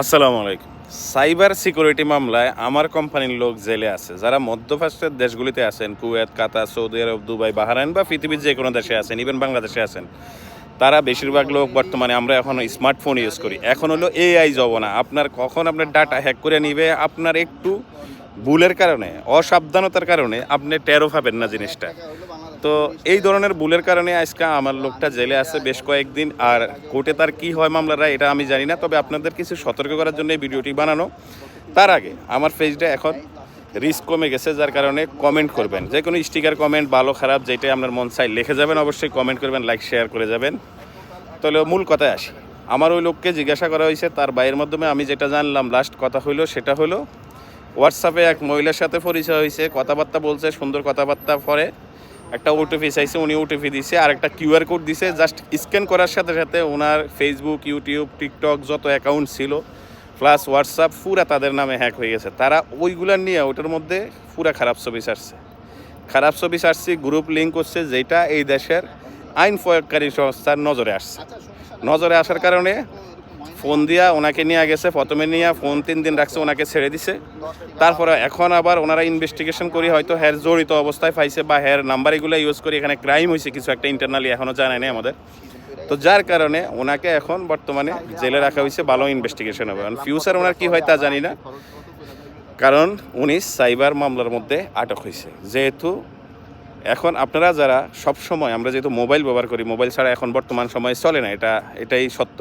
আসসালামু আলাইকুম। Cyber security মামলায় আমার কোম্পানির লোক জেলে আছে। যারা মধ্যপ্রাচ্যের দেশগুলিতে আছেন, Kuwait, Qatar, Saudi Arab, Dubai, Bahrain বা পৃথিবীর যে কোনো দেশে আছেন ইভেন বাংলাদেশে আছেন, তারা বেশিরভাগ লোক বর্তমানে আমরা এখন স্মার্টফোন ইউজ করি। এখন হলো এআই জবনা আপনার কখন আপনার ডাটা হ্যাক করে নিবে, আপনার একটু ভুলের কারণে, অসাবধানতার কারণে আপনি টেরো পাবেন না জিনিসটা। তো এই ধরনের ভুলের কারণে আজকে আমার লোকটা জেলে আছে বেশ কয়েকদিন, আর কোর্টে তার কি হয় মামলাটা এটা আমি জানি না, তবে আপনাদের কিছু সতর্ক করার জন্য এই ভিডিওটি বানানো। তার আগে, আমার পেজটা এখন রিস্ক কমে গেছে, যার কারণে কমেন্ট করবেন। যে কোনো স্টিকার কমেন্ট ভালো, খারাপ, যেটাই আপনার মন চাই লিখে যাবেন, অবশ্যই কমেন্ট করবেন লাইক শেয়ার করে যাবেন। তাহলে মূল কথায় আসি। আমার ওই লোককে জিজ্ঞাসা করা হয়েছে, তার বাইয়ের মাধ্যমে আমি যেটা জানলাম লাস্ট কথা হইল সেটা হলো হোয়াটসঅ্যাপে এক মহিলার সাথে পরিচয় হয়েছে, কথাবার্তা বলছে, সুন্দর কথাবার্তা পরে। একটা ওটিপি চাইছে উনি ওটিপি দিছে, আর একটা কিউআর কোড দিছে জাস্ট স্ক্যান করার সাথে সাথে ওনার ফেসবুক ইউটিউব টিকটক যত অ্যাকাউন্ট ছিল প্লাস হোয়াটসঅ্যাপ পুরা তাদের নামে হ্যাক হয়ে গেছে। তারা ওইগুলার নিয়ে ওটার মধ্যে পুরা খারাপ ছবি ছাড়ছে। খারাপ ছবি ছাড়ছি গ্রুপ লিঙ্ক করছে, যেটা এই দেশের আইন প্রয়োগকারী সংস্থার নজরে আসছে। নজরে আসার কারণে ফোন দিয়া ওনাকে নিয়ে গেছে, প্রথমে নিয়ে ফোন তিন দিন রাখছে, ওনাকে ছেড়ে দিছে। তারপরে এখন আবার ওনারা ইনভেস্টিগেশন করি, হয়তো হ্যার জড়িত অবস্থায় পাইছে বা হ্যার নাম্বার এগুলো ইউজ করি, এখানে ক্রাইম হয়েছে কিছু একটা ইন্টারনালি এখনও জানায় নাই আমাদের। তো যার কারণে ওনাকে এখন বর্তমানে জেলে রাখা হয়েছে ভালো ইনভেস্টিগেশন হবে। ফিউচার ওনার কি হয় তা জানি না। কারণ উনি সাইবার মামলার মধ্যে আটক হয়েছে যেহেতু এখন আপনারা যারা সব সময় আমরা যেহেতু মোবাইল ব্যবহার করি মোবাইল ছাড়া এখন বর্তমান সময়ে চলে না, এটা, এটাই সত্য।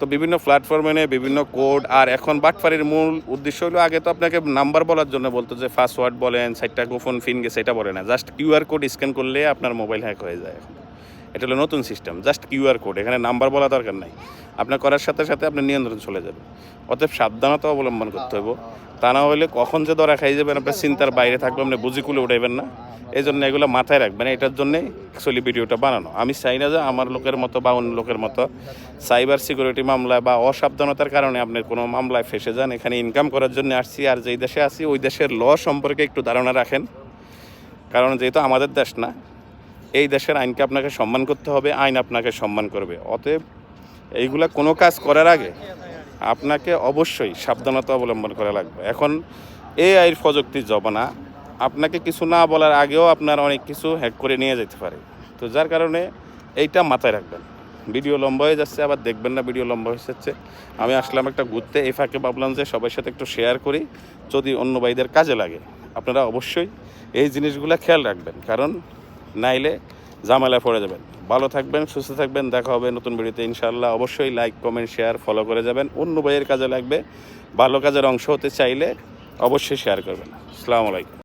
তো বিভিন্ন প্ল্যাটফর্মে বিভিন্ন কোড আর এখন বাটফারির মূল উদ্দেশ্য হলো, আগে তো আপনাকে নাম্বার বলার জন্য বলতো যে পাসওয়ার্ড বলেন, সাইটটা গোপন ফিন গেছে, এটা বলে না। জাস্ট কিউআর কোড স্ক্যান করলে আপনার মোবাইল হ্যাক হয়ে যায় এখন। এটা হলো নতুন সিস্টেম, জাস্ট কিউআর কোড, এখানে নাম্বার বলা দরকার নাই। আপনার করার সাথে সাথে আপনার নিয়ন্ত্রণ চলে যাবে অতএব সাবধানতা অবলম্বন করতে হবে তা না হলে কখন যে ধরা খাই যাবেন, আপনার চিন্তার বাইরে থাকবে আপনি বুঝি কুলে উঠাইবেন না। এই জন্য এগুলো মাথায় রাখবেন, এটার জন্যই অ্যাকচুয়ালি ভিডিওটা বানানো। আমি চাই না যে আমার লোকের মতো বা অন্য লোকের মতো সাইবার সিকিউরিটি মামলা বা অসাবধানতার কারণে আপনি কোনো মামলায় ফেসে যান। এখানে ইনকাম করার জন্য আসছি, আর যেই দেশে আছি, ওই দেশের ল সম্পর্কে একটু ধারণা রাখেন। কারণ যেহেতু আমাদের দেশ না এই দেশের আইনকে আপনাকে সম্মান করতে হবে, আইন আপনাকে সম্মান করবে। অতএব এইগুলা কোনো কাজ করার আগে আপনাকে অবশ্যই সাবধানতা অবলম্বন করা লাগবে। এখন এআইয়ের প্রযুক্তির জমানা, আপনাকে কিছু না বলার আগেও আপনার অনেক কিছু হ্যাক করে নিয়ে যেতে পারে। তো যার কারণে এইটা মাথায় রাখবেন। ভিডিও লম্বা হয়ে যাচ্ছে, আবার দেখবেন না ভিডিও লম্বা হয়ে যাচ্ছে। আমি আসলাম একটা ঘুরতে, এই ফাঁকে ভাবলাম যে সবার সাথে একটু শেয়ার করি, যদি অন্য ভাইদের কাজে লাগে। আপনারা অবশ্যই এই জিনিসগুলো খেয়াল রাখবেন। কারণ নাইলে ঝামেলায় পড়ে যাবেন। ভালো থাকবেন, সুস্থ থাকবেন, দেখা হবে নতুন ভিডিওতে ইনশাল্লাহ অবশ্যই লাইক কমেন্ট শেয়ার ফলো করে যাবেন। অন্য বইয়ের কাজে লাগবে, ভালো কাজের অংশ হতে চাইলে অবশ্যই শেয়ার করবেন। আসসালামু আলাইকুম।